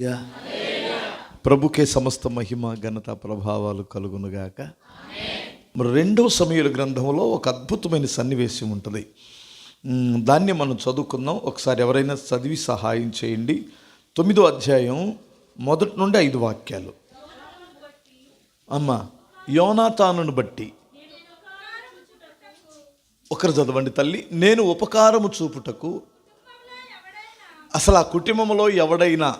Yeah. ప్రభుకే సమస్త మహిమ ఘనత ప్రభావాలు కలుగునుగాక. మరి రెండవ సమయాల గ్రంథంలో ఒక అద్భుతమైన సన్నివేశం ఉంటుంది. దాన్ని మనం చదువుకుందాం. ఒకసారి ఎవరైనా చదివి సహాయం చేయండి. తొమ్మిదో అధ్యాయం మొదటి నుండి ఐదు వాక్యాలు. అమ్మ యోనాతానును బట్టి. ఒకరు చదవండి తల్లి నేను ఉపకారము చూపుటకు. అసలు ఆ కుటుంబంలో ఎవడైనా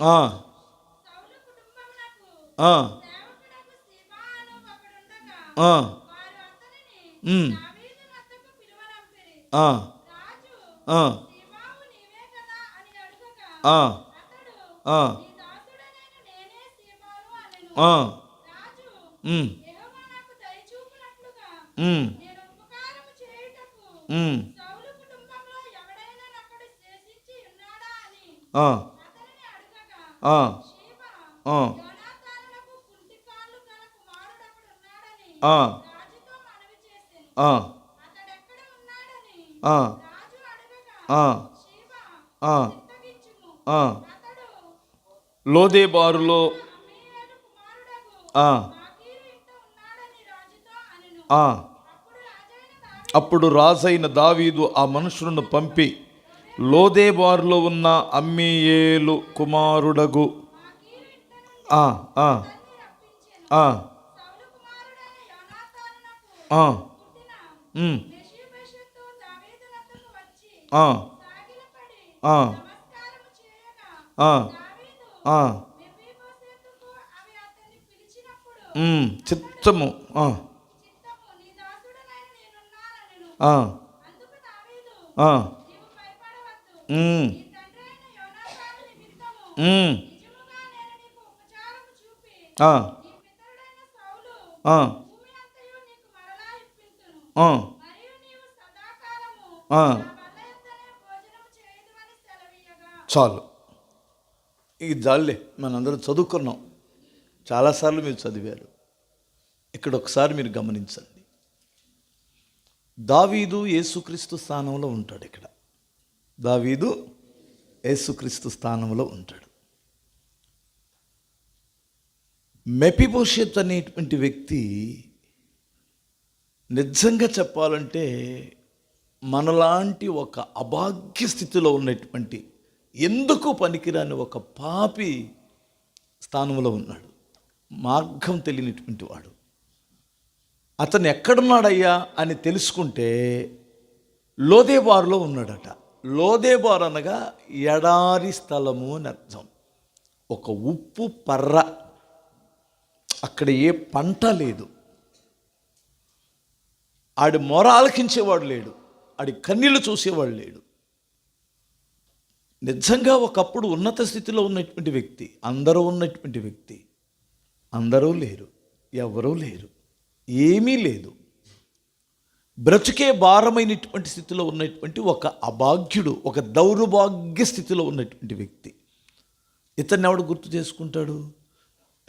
ఆ, లోదేబారులో ఆ, ఆ. అప్పుడు రాజైన దావీదు ఆ మనుషులను పంపి లోదేబార్లో ఉన్న అమ్మియేలు కుమారుడగు. చిత్తము. చాలు. ఇది జాలే మనందరం చదువుకున్నాం. చాలాసార్లు మీరు చదివారు. ఇక్కడ ఒకసారి మీరు గమనించండి. దావీదు యేసుక్రీస్తు స్థానంలో ఉంటాడు ఇక్కడ. దావీదు యేసుక్రీస్తు స్థానంలో ఉంటాడు. మెపిభోషత్ అనేటువంటి వ్యక్తి నిజంగా చెప్పాలంటే మనలాంటి ఒక అభాగ్య స్థితిలో ఉన్నటువంటి ఎందుకు పనికిరాని ఒక పాపి స్థానంలో ఉన్నాడు. మార్గం తెలియనటువంటి వాడు. అతను ఎక్కడున్నాడయ్యా అని తెలుసుకుంటే లోదేబారులో ఉన్నాడట. లోదేబార్ అనగా ఎడారి స్థలము అని అర్థం. ఒక ఉప్పు పర్ర. అక్కడ ఏ పంట లేదు. ఆడి మొర ఆలకించేవాడు లేడు. ఆడి కన్నీళ్ళు చూసేవాడు లేడు. నిజంగా ఒకప్పుడు ఉన్నత స్థితిలో ఉన్నటువంటి వ్యక్తి అందరూ ఉన్నటువంటి వ్యక్తి అందరూ లేరు ఎవరూ లేరు ఏమీ లేదు. బ్రతుకే భారమైనటువంటి స్థితిలో ఉన్నటువంటి ఒక అభాగ్యుడు ఒక దౌర్భాగ్య స్థితిలో ఉన్నటువంటి వ్యక్తి. ఇతన్ని ఎవడు గుర్తు చేసుకుంటాడు?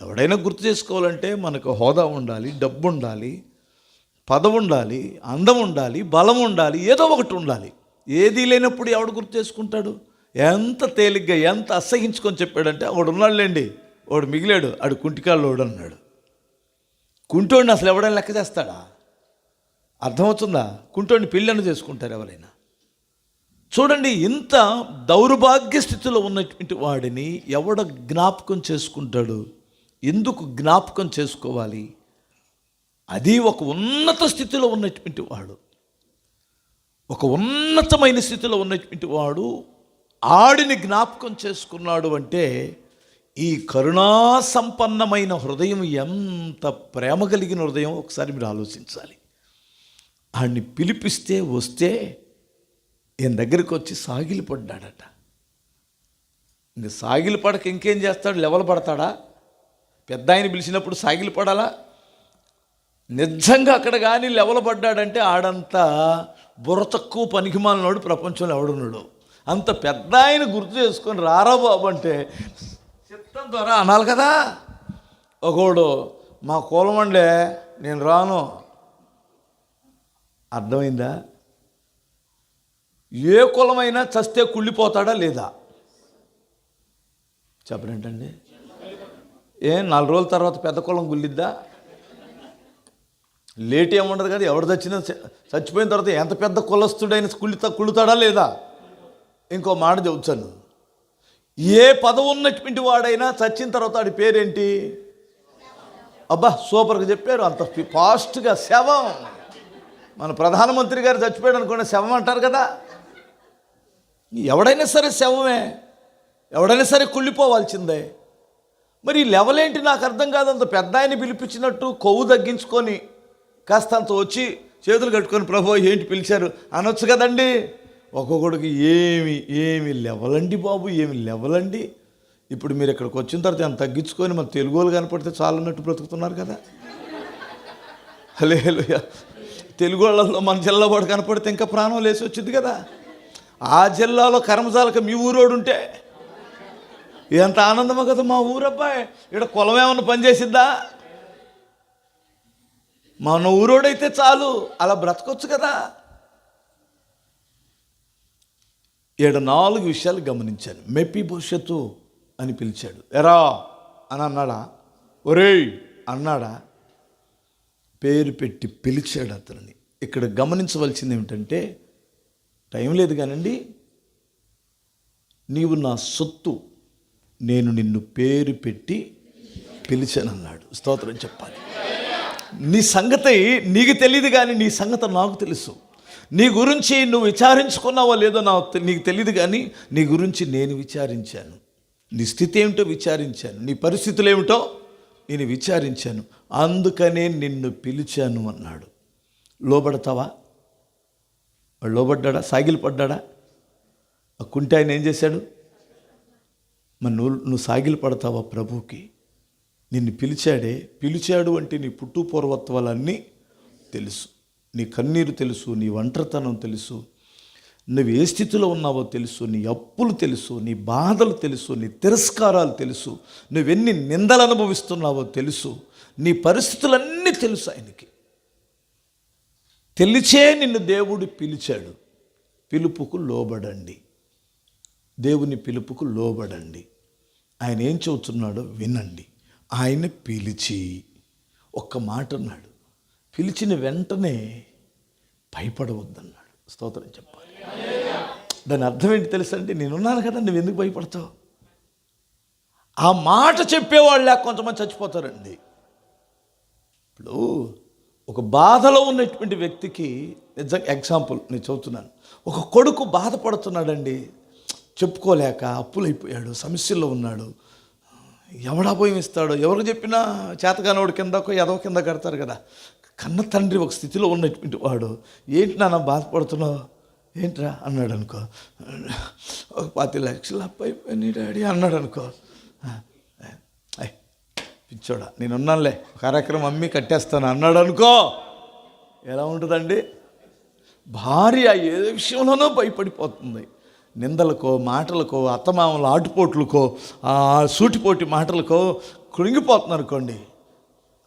ఎవడైనా గుర్తు చేసుకోవాలంటే మనకు హోదా ఉండాలి డబ్బు ఉండాలి పదం ఉండాలి అందం ఉండాలి బలం ఉండాలి ఏదో ఒకటి ఉండాలి. ఏది లేనప్పుడు ఎవడు గుర్తు చేసుకుంటాడు? ఎంత తేలిగ్గా ఎంత అసహించుకొని చెప్పాడంటే వాడు ఉన్నాడులేండి వాడు మిగిలాడు ఆడు కుంటికాళ్ళోడు అన్నాడు. కుంటోడిని అసలు ఎవడైనా లెక్క చేస్తాడా? అర్థమవుతుందా? కుంటోడిని పెళ్ళను చేసుకుంటారు ఎవరైనా. చూడండి ఇంత దౌర్భాగ్య స్థితిలో ఉన్నటువంటి వాడిని ఎవడ జ్ఞాపకం చేసుకుంటాడు? ఎందుకు జ్ఞాపకం చేసుకోవాలి? అది ఒక ఉన్నత స్థితిలో ఉన్నటువంటి వాడు. ఒక ఉన్నతమైన స్థితిలో ఉన్నటువంటి వాడు ఆడిని జ్ఞాపకం చేసుకున్నాడు అంటే ఈ కరుణా సంపన్నమైన హృదయం ఎంత ప్రేమ కలిగిన హృదయం? ఒకసారి మీరు ఆలోచించాలి. ఆడిని పిలిపిస్తే వస్తే ఈయన దగ్గరికి వచ్చి సాగిలి పడ్డాడట. ఇంక సాగిలి పడక ఇంకేం చేస్తాడు? లెవెల్ పడతాడా? పెద్ద ఆయన పిలిచినప్పుడు సాగిలి పడాలా? నిజంగా అక్కడ కానీ లెవెల్ పడ్డాడంటే ఆడంతా బుర్ర తక్కువ పనికిమాలినోడు ప్రపంచంలో ఎవడున్నాడు? అంత పెద్ద ఆయన గుర్తు చేసుకొని రారా బాబు అంటే చిత్తం ద్వారా అనాలి కదా. ఒకడు మా కూలమండే నేను రాను. అర్థమైందా? ఏ కులమైనా చస్తే కుళ్ళిపోతాడా లేదా? చెప్పరేంటండి ఏ నాలుగు రోజుల తర్వాత పెద్ద కులం గుల్లిద్దా లేట్ ఏముండదు కదా ఎవరు చచ్చినా చచ్చిపోయిన తర్వాత ఎంత పెద్ద కులస్తుడైన కుళ్ళుతా కుళ్ళుతాడా లేదా? ఇంకో మాట చెబుతాను. ఏ పదవి ఉన్నటువంటి వాడైనా చచ్చిన తర్వాత వాడి పేరేంటి? అబ్బా సూపర్గా చెప్పారు అంత ఫాస్ట్గా శవం. మన ప్రధానమంత్రి గారు చచ్చిపోయాడు అనుకోండి శవం అంటారు కదా. ఎవడైనా సరే శవమే ఎవడైనా సరే కుళ్ళిపోవాల్సిందే. మరి లెవలేంటి నాకు అర్థం కాదు. అంత పెద్ద ఆయన పిలిపించినట్టు కొవ్వు తగ్గించుకొని కాస్త అంత వచ్చి చేతులు కట్టుకొని ప్రభు ఏంటి పిలిచారు? అనొచ్చు కదండి. ఒక్కొక్కడికి ఏమి ఏమి లెవలండి బాబు ఏమి లెవలండి ఇప్పుడు మీరు ఇక్కడికి వచ్చిన తర్వాత ఎంత తగ్గించుకొని మన తెలుగు వాళ్ళు కనపడితే చాలన్నట్టు బ్రతుకుతున్నారు కదా. హలే తెలుగు వాళ్ళలో మన జిల్లా వాడు కనపడితే ఇంకా ప్రాణం లేచి వచ్చింది కదా. ఆ జిల్లాలో కర్మజాలకు మీ ఊరోడు ఉంటే ఎంత ఆనందమో కదా మా ఊరబ్బాయి. ఇక్కడ కులం ఏమన్నా పనిచేసిద్దా మన ఊరోడైతే చాలు అలా బ్రతకొచ్చు కదా. ఏడు నాలుగు విషయాలు గమనించాను. మెప్పి భవిష్యత్తు అని పిలిచాడు. ఎరా అని అన్నాడా? ఒరేయ్ అన్నాడా? పేరు పెట్టి పిలిచాడు అతనిని. ఇక్కడ గమనించవలసింది ఏమిటంటే టైం లేదు కానండి నీవు నా సొత్తు నేను నిన్ను పేరు పెట్టి పిలిచానన్నాడు. స్తోత్రం చెప్పాలి. నీ సంగతి నీకు తెలియదు కానీ నీ సంగతి నాకు తెలుసు. నీ గురించి నువ్వు విచారించుకున్నావో లేదో నాకు నీకు తెలియదు కానీ నీ గురించి నేను విచారించాను. నీ స్థితి ఏమిటో విచారించాను. నీ పరిస్థితులు ఏమిటో నేను విచారించాను. అందుకనే నిన్ను పిలిచాను అన్నాడు. లోబడతావా? వాడు లోబడ్డా సాగిలి పడ్డాడా ఆ కుంటి ఆయన ఏం చేశాడు? మరి నువ్వు నువ్వు సాగిలి పడతావా ప్రభుకి నిన్ను పిలిచాడే పిలిచాడు అంటే నీ పుట్టు పూర్వత్వాలన్నీ తెలుసు. నీ కన్నీరు తెలుసు నీ ఒంటరితనం తెలుసు. నువ్వు ఏ స్థితిలో ఉన్నావో తెలుసు నీ అప్పులు తెలుసు నీ బాధలు తెలుసు నీ తిరస్కారాలు తెలుసు. నువ్వెన్ని నిందలు అనుభవిస్తున్నావో తెలుసు. నీ పరిస్థితులన్నీ తెలుసు ఆయనకి. తెలిచే నిన్ను దేవుడు పిలిచాడు. పిలుపుకు లోబడండి. దేవుని పిలుపుకు లోబడండి. ఆయన ఏం చెబుతున్నాడో వినండి. ఆయన పిలిచి ఒక్క మాట అన్నాడు. పిలిచిన వెంటనే భయపడవద్దన్నాడు. స్తోత్రం చెప్పాలి. దాని అర్థం ఏంటి తెలుసండి? నేనున్నాను కదా నువ్వు ఎందుకు భయపడతావు? ఆ మాట చెప్పేవాళ్ళు లేక కొంతమంది చచ్చిపోతారండి. ఇప్పుడు ఒక బాధలో ఉన్నటువంటి వ్యక్తికి నిజంగా ఎగ్జాంపుల్ నేను చెబుతున్నాను. ఒక కొడుకు బాధపడుతున్నాడండి. చెప్పుకోలేక అప్పులైపోయాడు సమస్యల్లో ఉన్నాడు. ఎవడా పోయి ఇస్తాడో ఎవరు చెప్పినా చేతగానోడు కిందకో ఎదవ కింద కడతారు కదా. కన్న తండ్రి ఒక స్థితిలో ఉన్నటువంటి వాడు ఏంటి నాన్న బాధపడుతున్నావు? ఏంట్రా? అన్నాడు అనుకో ఒక పది లక్షలు అప్పు డాడీ అన్నాడు అనుకో పిచ్చోడా నేను ఉన్నానులే కార్యక్రమం అమ్మి కట్టేస్తాను అన్నాడు అనుకో ఎలా ఉంటుందండి? భార్య ఏ విషయంలోనూ భయపడిపోతుంది. నిందలకో మాటలకో అత్తమామల ఆటుపోట్లకో ఆ సూటిపోటి మాటలకో కృంగిపోతుంది అనుకోండి.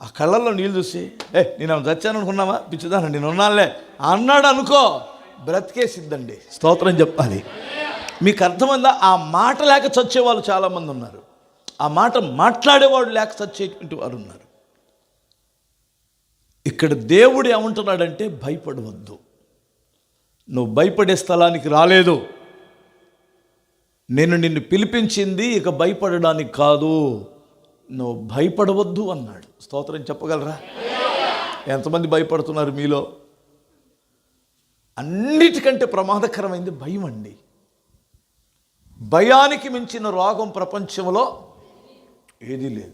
ఆ కళ్ళల్లో నీళ్ళు చూసి ఏ నేను చచ్చాను అనుకున్నావా పిచ్చిదాను నేను ఉన్నానులే అన్నాడు అనుకో బ్రతికేసిద్దండి. స్తోత్రం చెప్పాలి. మీకు అర్థమైందా? ఆ మాట లేక చచ్చే వాళ్ళు చాలామంది ఉన్నారు. ఆ మాట మాట్లాడేవాడు లేక సచ్చేటువంటి వారు ఉన్నారు. ఇక్కడ దేవుడు ఏమంటున్నాడంటే భయపడవద్దు. నువ్వు భయపడే స్థలానికి రాలేదు. నేను నిన్ను పిలిపించింది ఇక భయపడడానికి కాదు. నువ్వు భయపడవద్దు అన్నాడు. స్తోత్రం చెప్పగలరా? ఎంతమంది భయపడుతున్నారు మీలో? అన్నిటికంటే ప్రమాదకరమైంది భయం అండి. భయానికి మించిన రోగం ప్రపంచంలో ఏదీ లేదు.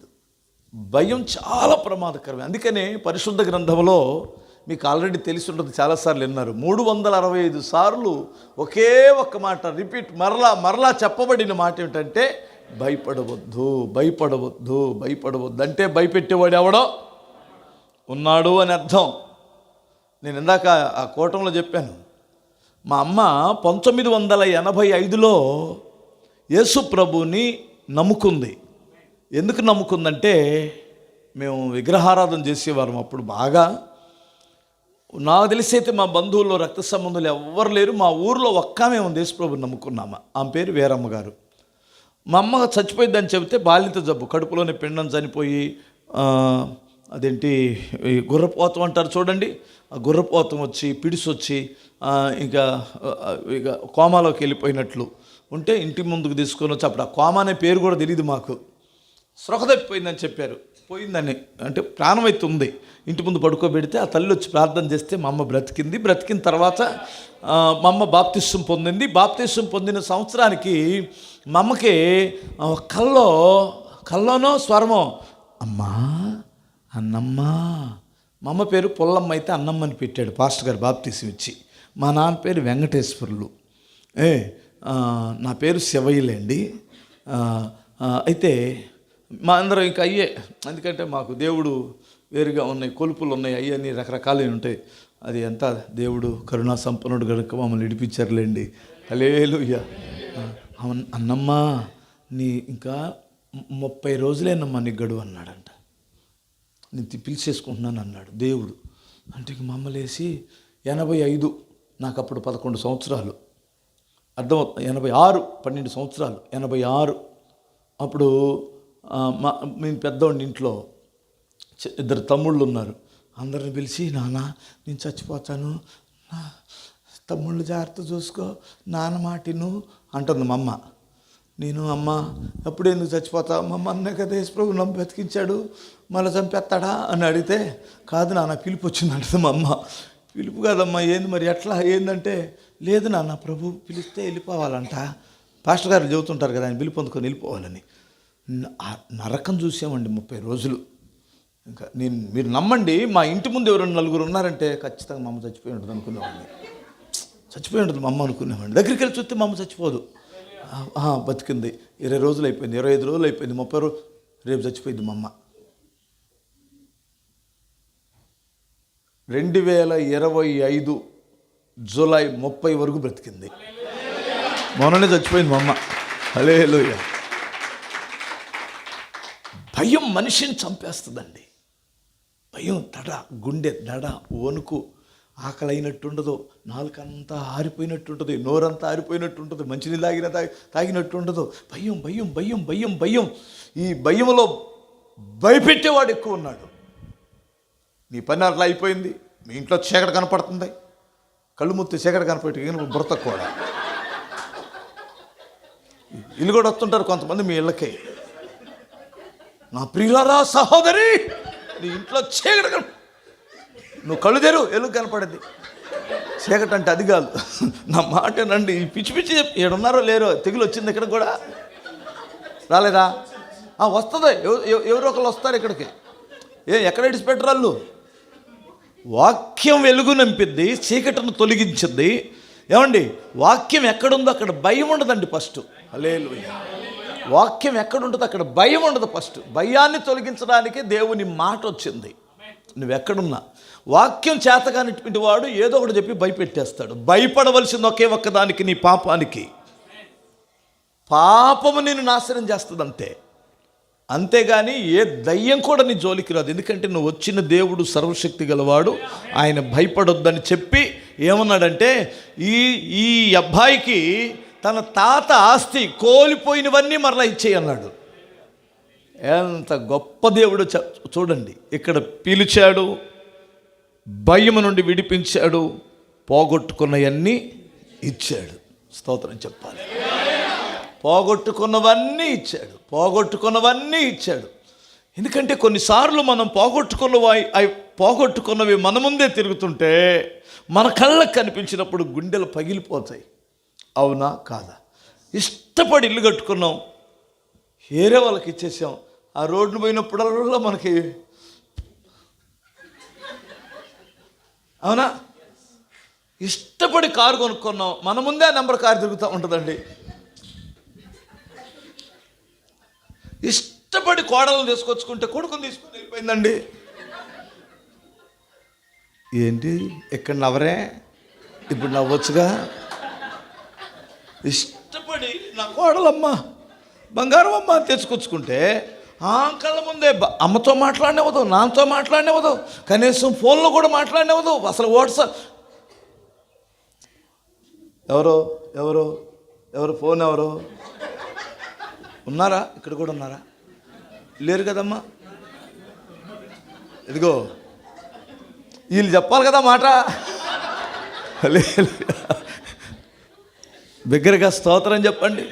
భయం చాలా ప్రమాదకరమే. అందుకనే పరిశుద్ధ గ్రంథంలో మీకు ఆల్రెడీ తెలిసి ఉంటుంది చాలాసార్లు విన్నారు. మూడు వందల అరవై ఐదు సార్లు ఒకే ఒక్క మాట రిపీట్ మరలా మరలా చెప్పబడిన మాట ఏమిటంటే భయపడవద్దు భయపడవద్దు భయపడవద్దు. అంటే భయపెట్టేవాడు ఎవడో? ఉన్నాడు అని అర్థం. నేను ఇందాక ఆ కూటంలో చెప్పాను. మా అమ్మ పంతొమ్మిది వందల ఎనభై ఐదులో యేసు ప్రభుని నమ్ముకుంది. ఎందుకు నమ్ముకుందంటే మేము విగ్రహారాధన చేసేవారం అప్పుడు బాగా. నాకు తెలిసి అయితే మా బంధువుల్లో రక్త సంబంధులు ఎవ్వరు లేరు. మా ఊర్లో ఒక్కమే మేము యేసుప్రభుని నమ్ముకున్నామా. ఆమె పేరు వీరమ్మ గారు. మా అమ్మ చచ్చిపోయిందని చెబితే బాలింత జబ్బు కడుపులోనే పిండం చనిపోయి అదేంటి ఈ గుర్రపోతం అంటారు చూడండి. ఆ గుర్రపోతం వచ్చి పిడిసి వచ్చి ఇంకా ఇక కోమాలోకి వెళ్ళిపోయినట్లు. ఉంటే ఇంటి ముందుకు తీసుకొని వచ్చి అప్పుడు ఆ కోమా అనే పేరు కూడా తెలియదు మాకు. స్పృహ తప్పిపోయిందని చెప్పారు. పోయిందని. అంటే ప్రాణం అయితే ఉంది ఇంటి ముందు పడుకోబెడితే ఆ తల్లి వచ్చి ప్రార్థన చేస్తే మా అమ్మ బ్రతికింది. బ్రతికిన తర్వాత మా అమ్మ బాప్తిస్వం పొందింది. బాప్తిస్వం పొందిన సంవత్సరానికి మా అమ్మకి కల్లో కల్లోనో స్వరమో అమ్మా అన్నమ్మా. మా అమ్మ పేరు పుల్లమ్మ అయితే అన్నమ్మని పెట్టాడు పాస్టర్ గారు బాప్తిసం ఇచ్చి. మా నాన్న పేరు వెంకటేశ్వరులు. ఏ నా పేరు శివయ్యలేండి. అయితే మా అందరం ఇంకా అయ్యే. ఎందుకంటే మాకు దేవుడు వేరుగా ఉన్నాయి కొలుపులు ఉన్నాయి అయ్యని రకరకాలవి ఉంటాయి. అది ఎంత? దేవుడు కరుణా సంపన్నుడు కనుక మమ్మల్ని విడిపించారులేండి. అలేలు అవును. అన్నమ్మా నీ ఇంకా ముప్పై రోజులేనమ్మా నీ గడువు అన్నాడంట. నేను పిలిచేసుకుంటున్నాను అన్నాడు దేవుడు. అంటే మమ్మల్ని వేసి ఎనభై ఐదు నాకు అప్పుడు పదకొండు సంవత్సరాలు. అర్థం ఎనభై ఆరు పన్నెండు సంవత్సరాలు. ఎనభై ఆరు. అప్పుడు మా మేము పెద్దోడి ఇంట్లో ఇద్దరు తమ్ముళ్ళు ఉన్నారు. అందరిని పిలిచి నాన్న నేను చచ్చిపోతాను. నా తమ్ముళ్ళు జాగ్రత్త చూసుకో. నాన్న మాటిను అంటుంది మా అమ్మ. నేను అమ్మ ఎప్పుడు ఎందుకు చచ్చిపోతా మా అన్నే కదా యేసుప్రభు నమ్మ బతికించాడు. మళ్ళీ చంపేస్తాడా? అని అడిగితే కాదు నాన్న పిలుపు వచ్చింది అంటుంది మా అమ్మ. పిలుపు కాదమ్మా ఏంది మరి ఎట్లా? ఏందంటే లేదు నాన్న ప్రభు పిలిస్తే వెళ్ళిపోవాలంట. పాస్టర్ గారు చెబుతుంటారు కదా ఆయన పిలుపు అందుకొని వెళ్ళిపోవాలని. నరకం చూసామండి ముప్పై రోజులు. ఇంకా నేను మీరు నమ్మండి మా ఇంటి ముందు ఎవరైనా నలుగురు ఉన్నారంటే ఖచ్చితంగా మా అమ్మ చచ్చిపోయి ఉంటుంది అనుకునేవాడిని. చచ్చిపోయి ఉంటుంది మా అమ్మ అనుకునేవాడిని. దగ్గరికి వెళ్ళి చూస్తే మా అమ్మ చచ్చిపోదు. బతికింది. ఇరవై రోజులు అయిపోయింది ఇరవై ఐదు రోజులు అయిపోయింది ముప్పై రోజు రేపు చచ్చిపోయింది మా అమ్మ. రెండు వేల ఇరవై ఐదు జూలై ముప్పై వరకు బ్రతికింది. మొన్ననే చచ్చిపోయింది మా అమ్మ. హలేలుయ భయం మనిషిని చంపేస్తుందండి. భయం దడ గుండె దడ వణుకు ఆకలి అయినట్టుండదు నాలుకంతా ఆరిపోయినట్టుంటుంది నోరంతా ఆరిపోయినట్టుంటుంది మంచినీళ్ళు తాగిన తాగి తాగినట్టు ఉండదు భయం భయం భయం భయం భయం. ఈ భయంలో భయపెట్టేవాడు ఎక్కువ ఉన్నాడు. నీ పని అట్లా అయిపోయింది మీ ఇంట్లో చీకటి కనపడుతుంది. కళ్ళు ముత్తి చీకటి కనపడి బుర్ర కూడా ఇల్లు కూడా వస్తుంటారు కొంతమంది మీ ఇళ్ళకే. నా ప్రియులరా సహోదరి నీ ఇంట్లో చీకటి కనప నువ్వు కళ్ళు తెరు ఎలుగు కనపడద్ది చీకటి అంటే అది కాదు. నా మాట నండి పిచ్చి పిచ్చి చెప్పి ఏడున్నారో లేరో తెగులు వచ్చింది ఇక్కడ కూడా. రాలేదా? ఆ, వస్తుంది. ఎవరో ఒకరు వస్తారు ఇక్కడికి. ఏ ఎక్కడ ఇడిచిపెట్టరు వాళ్ళు? వాక్యం వెలుగు నింపిద్ది చీకటిని తొలగించింది ఏమండి? వాక్యం ఎక్కడుందో అక్కడ భయం ఉండదండి ఫస్ట్. హలేలు వాక్యం ఎక్కడుంటుందో అక్కడ భయం ఉండదు ఫస్ట్. భయాన్ని తొలగించడానికి దేవుని మాట వచ్చింది. నువ్వు ఎక్కడున్నా వాక్యం చేతగానిటువంటి వాడు ఏదో ఒకటి చెప్పి భయపెట్టేస్తాడు. భయపడవలసింది ఒకే ఒక్కదానికి నీ పాపానికి. పాపము నేను నాశనం చేస్తుంది అంతే అంతేగాని ఏ దయ్యం కూడా నీ జోలికి రాదు. ఎందుకంటే నువ్వు వచ్చిన దేవుడు సర్వశక్తి గలవాడు. ఆయన భయపడొద్దని చెప్పి ఏమన్నాడంటే ఈ ఈ అబ్బాయికి తన తాత ఆస్తి కోల్పోయినవన్నీ మరలా ఇచ్చేయి అన్నాడు. ఎంత గొప్ప దేవుడు చ- చూడండి ఇక్కడ పిలిచాడు భయము నుండి విడిపించాడు పోగొట్టుకున్నవన్నీ ఇచ్చాడు. స్తోత్రం చెప్పాలి. పోగొట్టుకున్నవన్నీ ఇచ్చాడు పోగొట్టుకున్నవన్నీ ఇచ్చాడు. ఎందుకంటే కొన్నిసార్లు మనం పోగొట్టుకున్న అవి పోగొట్టుకున్నవి మన ముందే తిరుగుతుంటే మన కళ్ళకు కనిపించినప్పుడు గుండెలు పగిలిపోతాయి. అవునా కాదా? ఇష్టపడి ఇల్లు కట్టుకున్నాం. వేరే వాళ్ళకి ఇచ్చేసాం. ఆ రోడ్డు పోయినప్పుడల్లా మనకి అవునా? ఇష్టపడి కారు కొనుక్కున్నాం. మన ముందే ఆ నెంబర్ కారు తిరుగుతూ ఉంటుందండి. ఇష్టపడి కోడలను తీసుకొచ్చుకుంటే కొడుకుని తీసుకొని వెళ్ళిపోయిందండి. ఏంటి? ఇక్కడ నవ్వరే? ఇప్పుడు నవ్వొచ్చుగా? ఇష్టపడి నా కోడలమ్మ బంగారం అమ్మ అని తెచ్చుకొచ్చుకుంటే ఆ కళ్ళ ముందే బ- అమ్మతో మాట్లాడినవదు నాన్నతో మాట్లాడినవదు కనీసం ఫోన్లో కూడా మాట్లాడినవదు అసలు వాట్సాప్. ఎవరో ఎవరో ఎవరు ఫోన్ ఎవరు? ఉన్నారా? ఇక్కడ కూడా ఉన్నారా? లేరు కదమ్మా? ఇదిగో వీళ్ళు చెప్పాలి కదా మాట. హల్లెలూయా. బిగ్గరగా స్తోత్రం చెప్పండి.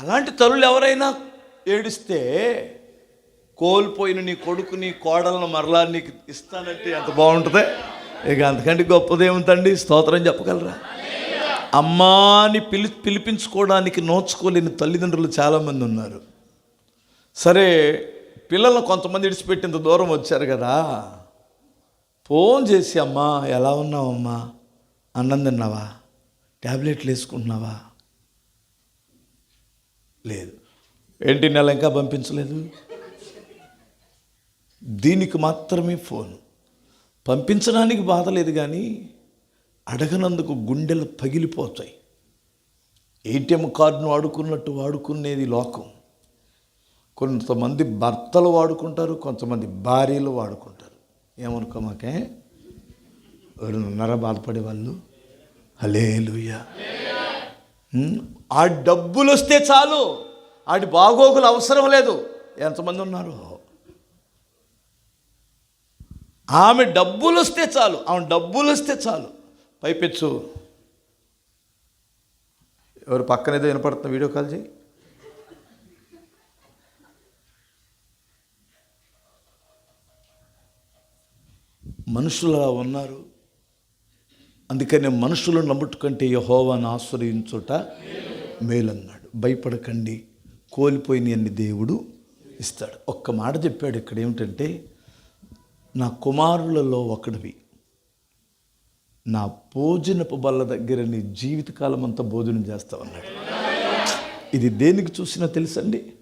అలాంటి తల్లులు ఎవరైనా ఏడిస్తే కోల్పోయిన నీ కొడుకుని కోడలను మరలా నీకు ఇస్తానంటే ఎంత బాగుంటుంది? ఇక అంతకంటే గొప్పదేముందండి స్తోత్రం చెప్పగలరా? అమ్మాని పిలి పిలిపించుకోవడానికి నోచుకోలేని తల్లిదండ్రులు చాలామంది ఉన్నారు. సరే పిల్లలను కొంతమంది ఇడిచిపెట్టేంత దూరం వచ్చారు కదా. ఫోన్ చేసి అమ్మా ఎలా ఉన్నావమ్మా? అన్నం తిన్నావా? ట్యాబ్లెట్లు వేసుకుంటున్నావా? లేదు. ఏంటి నెల ఇంకా పంపించలేదు? దీనికి మాత్రమే ఫోన్. పంపించడానికి బాధ లేదు కానీ అడగనందుకు గుండెలు పగిలిపోతాయి. ఏటీఎం కార్డును వాడుకున్నట్టు వాడుకునేది లోకం. కొంతమంది భర్తలు వాడుకుంటారు కొంతమంది భార్యలు వాడుకుంటారు. ఏమనుకో మాకే? బాధపడే వాళ్ళు? హలేలుయ్యా ఆ డబ్బులు వస్తే చాలు. ఆడి బాగోగులు అవసరం లేదు. ఎంతమంది ఉన్నారు? ఆమె డబ్బులు వస్తే చాలు. ఆమె డబ్బులు వస్తే చాలు. పైపెచ్చు. ఎవరు పక్కన ఏదో వినపడుతున్న వీడియో కాల్ చేయి. మనుషులు అలా ఉన్నారు. అందుకనే మనుషులను నమ్ముట్టుకంటే యహోవాను ఆశ్రయించుట మేలన్నాడు. భయపడకండి. కోల్పోయిన అన్ని దేవుడు ఇస్తాడు. ఒక్క మాట చెప్పాడు ఇక్కడ ఏమిటంటే నా కుమారులలో ఒకడివి. నా భోజనపు బల్ల దగ్గర నీ జీవితకాలం అంతా భోజనం చేస్తావన్నాడు. ఇది దేనికి చూసినా తెలుసండి?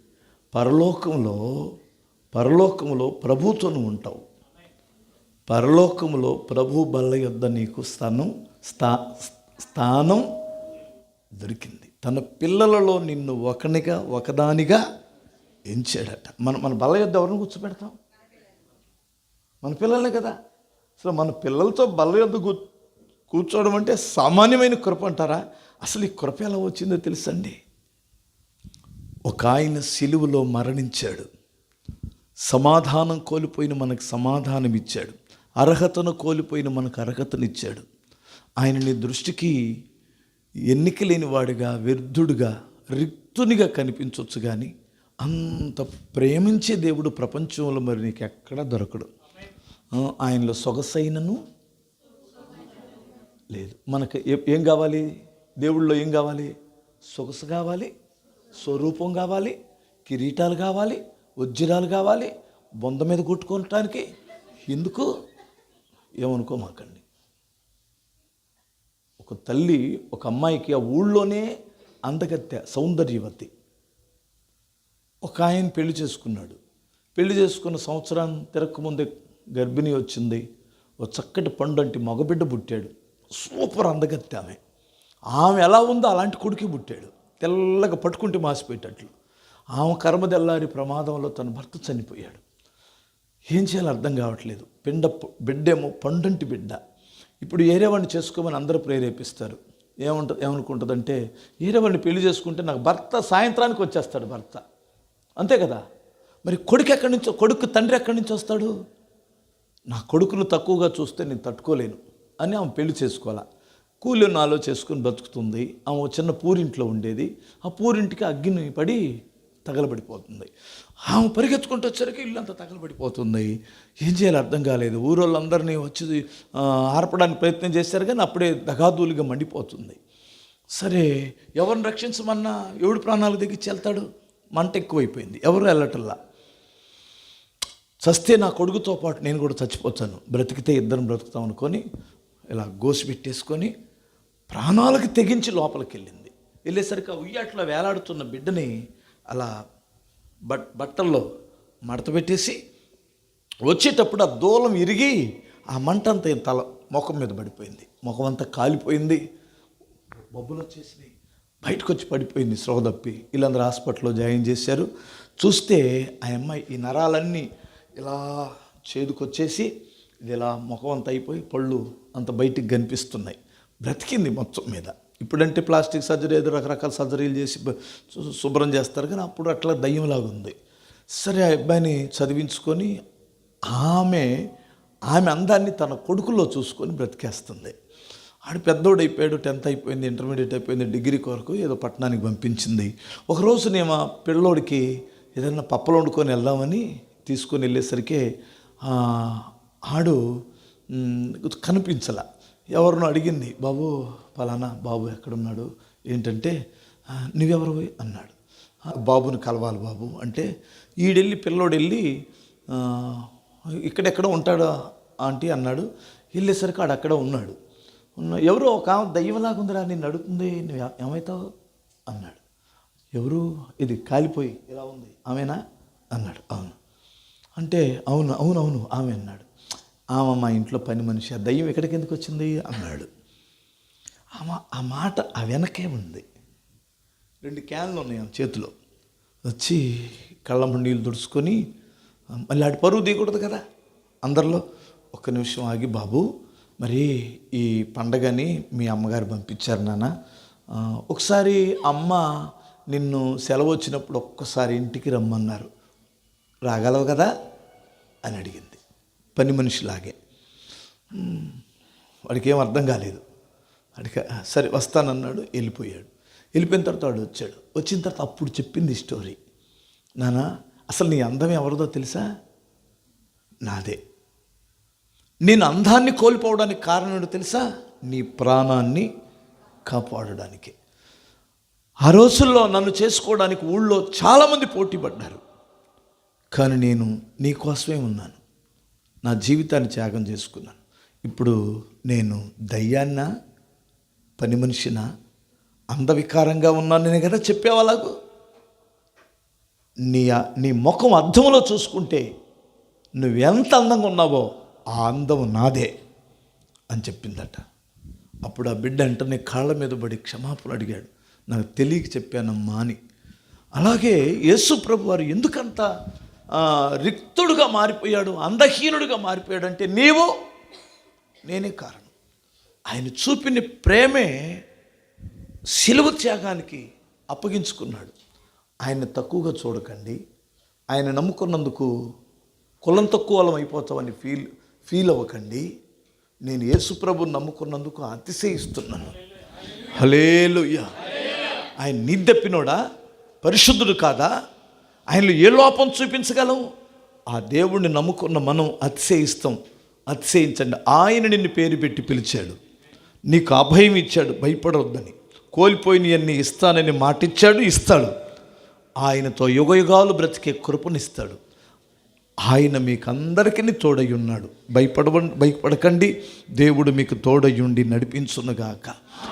పరలోకంలో పరలోకంలో ప్రభుత్వం ఉంటావు. పరలోకములో ప్రభు బల్ల యొద్ద నీకు స్థానం స్థా స్థానం దొరికింది. తన పిల్లలలో నిన్ను ఒకనిగా ఒకదానిగా ఎంచాడట. మన మన బల్ల యొద్ద ఎవరిని కూర్చోబెడతాం? మన పిల్లలే కదా. అసలు మన పిల్లలతో బల్ల యొద్ద కూర్చోవడం అంటే సామాన్యమైన కృప అంటారా? అసలు ఈ కృప ఎలా వచ్చిందో తెలుసండి. ఒక ఆయన సిలువలో మరణించాడు. సమాధానం కోల్పోయిన మనకు సమాధానం ఇచ్చాడు. అర్హతను కోల్పోయిన మనకు అర్హతనిచ్చాడు. ఆయన నీ దృష్టికి ఎన్నిక లేని వాడిగా వ్యర్థుడిగా రిక్తునిగా కనిపించవచ్చు కానీ అంత ప్రేమించే దేవుడు ప్రపంచంలో మరి నీకు ఎక్కడా దొరకడు ఆయనలో సొగసైనను లేదు. మనకు ఏం కావాలి? దేవుళ్ళలో ఏం కావాలి? సొగసు కావాలి స్వరూపం కావాలి కిరీటాలు కావాలి వజ్రాలు కావాలి బొంద మీద కొట్టుకోవటానికి. ఎందుకు? ఏమనుకోమాకండి. ఒక తల్లి ఒక అమ్మాయికి ఆ ఊళ్ళోనే అందగత్తె సౌందర్యవతి. ఒక ఆయన పెళ్ళి చేసుకున్నాడు. పెళ్ళి చేసుకున్న సంవత్సరం తిరగకముందే గర్భిణి వచ్చింది. ఒక చక్కటి పండు అంటే మగబిడ్డ పుట్టాడు. సూపర్ అందగత్తె ఆమె. ఆమె ఎలా ఉందో అలాంటి కొడుకు పుట్టాడు. తెల్లగా పట్టుకుంటే మాసిపోయేటట్లు. ఆమె కర్మదెల్లారి ప్రమాదంలో తన భర్త చనిపోయాడు. ఏం చేయాలో అర్థం కావట్లేదు. పిండ బిడ్డేమో పండంటి బిడ్డ. ఇప్పుడు ఏరేవాడిని చేసుకోమని అందరూ ప్రేరేపిస్తారు. ఏమంట ఏమనుకుంటుందంటే ఏరేవాడిని పెళ్ళి చేసుకుంటే నాకు భర్త సాయంత్రానికి వచ్చేస్తాడు భర్త. అంతే కదా? మరి కొడుకు ఎక్కడి నుంచో కొడుకు తండ్రి ఎక్కడి నుంచి వస్తాడు? నా కొడుకును తక్కువగా చూస్తే నేను తట్టుకోలేను అని ఆమె పెళ్ళి చేసుకోవాలా. కూలి నాలో చేసుకుని బతుకుతుంది. ఆమె చిన్న పూరింట్లో ఉండేది. ఆ పూరింటికి అగ్గిని పడి తగలబడిపోతుంది. ఆమె పరిగెత్తుకుంటూ వచ్చరికి ఇల్లు అంతా తగలబడిపోతుంది. ఏం చేయాలో అర్థం కాలేదు. ఊరోళ్ళందరినీ వచ్చి ఆర్పడానికి ప్రయత్నం చేశారు కానీ అప్పుడే దగాదూలుగా మండిపోతుంది. సరే ఎవరిని రక్షించమన్నా? ఎవడు ప్రాణాలు దగ్గరికి వెళ్తాడు? మంట ఎక్కువైపోయింది. ఎవరు వెళ్ళటల్లా చస్తే నా కొడుకుతో పాటు నేను కూడా చచ్చిపోతాను. బ్రతికితే ఇద్దరం బ్రతుకుతాం అనుకొని ఇలా గోసి పెట్టేసుకొని ప్రాణాలకు తెగించి లోపలికి వెళ్ళింది వెళ్ళేసరికి ఆ ఉయ్యాట్లో వేలాడుతున్న బిడ్డని అలా బట్ బట్టల్లో మడత పెట్టేసి వచ్చేటప్పుడు ఆ దూలం ఇరిగి ఆ మంట అంతా తల ముఖం మీద పడిపోయింది. ముఖం అంతా కాలిపోయింది. బొబ్బులు వచ్చేసినాయి. బయటకు వచ్చి పడిపోయింది స్రోహ తప్పి వీళ్ళందరూ హాస్పిటల్లో జాయిన్ చేశారు. చూస్తే ఆ అమ్మాయి ఈ నరాలన్నీ ఇలా చేదుకొచ్చేసి ఇది ఇలా ముఖం అంత అయిపోయి పళ్ళు అంత బయటికి కనిపిస్తున్నాయి. బ్రతికింది మొత్తం మీద. ఇప్పుడంటే ప్లాస్టిక్ సర్జరీ ఏదో రకరకాల సర్జరీలు చేసి శుభ్రం చేస్తారు. కానీ అప్పుడు అట్లా దయ్యంలాగా ఉంది సరే ఆ అబ్బాయిని చదివించుకొని ఆమె ఆమె అందాన్ని తన కొడుకుల్లో చూసుకొని బ్రతికేస్తుంది. ఆడు పెద్దోడు అయిపోయాడు టెన్త్ అయిపోయింది ఇంటర్మీడియట్ అయిపోయింది డిగ్రీ కొరకు ఏదో పట్టణానికి పంపించింది. ఒకరోజు నేను ఆ పిల్లోడికి ఏదైనా పప్పలు వండుకొని వెళ్దామని తీసుకొని వెళ్ళేసరికి ఆడు కనిపించలే కనిపించల. ఎవరినో అడిగింది బాబు పలానా బాబు ఎక్కడున్నాడు? ఏంటంటే నువ్వెవరు? అన్నాడు. బాబుని కలవాలి బాబు. అంటే ఈడెళ్ళి పిల్లోడు వెళ్ళి ఇక్కడెక్కడ ఉంటాడు ఆంటీ? అన్నాడు. వెళ్ళేసరికి ఆడు అక్కడ ఉన్నాడు. ఉన్న ఎవరో ఒక ఆమె దయ్యంలాగా ఉందిరా నిన్ను అడుగుతుంది నువ్వు ఏమవుతావు అన్నాడు. ఎవరు? ఇది కాలిపోయి ఇలా ఉంది ఆమెనా? అన్నాడు. అవును. అంటే అవును అవును అవును ఆమె అన్నాడు. ఆమె మా ఇంట్లో పని మనిషి ఆ దయ్యం ఎక్కడికి ఎందుకు వచ్చింది? అన్నాడు. ఆమె ఆ మాట ఆ వెనకే ఉంది. రెండు క్యాన్లు ఉన్నాయి ఆమె చేతిలో. వచ్చి కళ్ళమ్మ నీళ్ళు తుడుచుకొని మళ్ళీ ఆడి పరువు తీయకూడదు కదా. అందరిలో ఒక్క నిమిషం ఆగి బాబు మరి ఈ పండగని మీ అమ్మగారు పంపించారు నాన్న. ఒకసారి అమ్మ నిన్ను సెలవు వచ్చినప్పుడు ఒక్కసారి ఇంటికి రమ్మన్నారు. రాగలవు కదా? అని అడిగింది. పని మనిషిలాగే. వాడికి ఏం అర్థం కాలేదు. వాడికి సరే వస్తానన్నాడు వెళ్ళిపోయాడు. వెళ్ళిపోయిన తర్వాత వాడు వచ్చాడు. వచ్చిన తర్వాత అప్పుడు చెప్పింది స్టోరీ. నానా అసలు నీ అందం ఎవరిదో తెలుసా? నాదే. నేను అందాన్ని కోల్పోవడానికి కారణం తెలుసా? నీ ప్రాణాన్ని కాపాడడానికి. ఆ రోజుల్లో నన్ను చేసుకోవడానికి ఊళ్ళో చాలామంది పోటీ పడ్డారు కానీ నేను నీ కోసమే ఉన్నాను. నా జీవితాన్ని త్యాగం చేసుకున్నాను. ఇప్పుడు నేను దయ్యాన్న పని మనిషిన అందవికారంగా ఉన్నాను నేను కదా చెప్పేవాళ్ళకు నీ నీ ముఖం అర్థంలో చూసుకుంటే నువ్వెంత అందంగా ఉన్నావో ఆ అందం నాదే అని చెప్పిందట. అప్పుడు ఆ బిడ్డ వెంటనే కాళ్ళ మీద పడి క్షమాపణ అడిగాడు. నాకు తెలియక చెప్పానమ్మా అని. అలాగే యేసు ప్రభు వారు ఎందుకంత రిక్తుడుగా మారిపోయాడు అందహీనుడిగా మారిపోయాడంటే నీవు నేనే కారణం. ఆయన చూపిన ప్రేమే సిలువ త్యాగానికి అప్పగించుకున్నాడు. ఆయన తక్కువగా చూడకండి. ఆయన నమ్ముకున్నందుకు కులం తక్కువ అయిపోతామని ఫీల్ ఫీల్ అవ్వకండి. నేను యేసుప్రభు నమ్ముకున్నందుకు అతిశయిస్తున్నాను. హలేలుయ్య ఆయన నిద్దెప్పినోడా పరిశుద్ధుడు కాదా? ఆయనలో ఏ లోపం చూపించగలం? ఆ దేవుణ్ణి నమ్ముకున్న మనం అతిశయిస్తాం. అతిశయించండి. ఆయన నిన్ను పేరు పెట్టి పిలిచాడు. నీకు అభయం ఇచ్చాడు. భయపడవద్దని కోల్పోయినవన్నీ ఇస్తానని మాటిచ్చాడు ఇస్తాడు. ఆయనతో యుగయుగాలు బ్రతికే కృపనిస్తాడు. ఆయన మీకు అందరికీ తోడై ఉన్నాడు భయపడవ భయపడకండి. దేవుడు మీకు తోడయ్యుండి నడిపించునుగాక.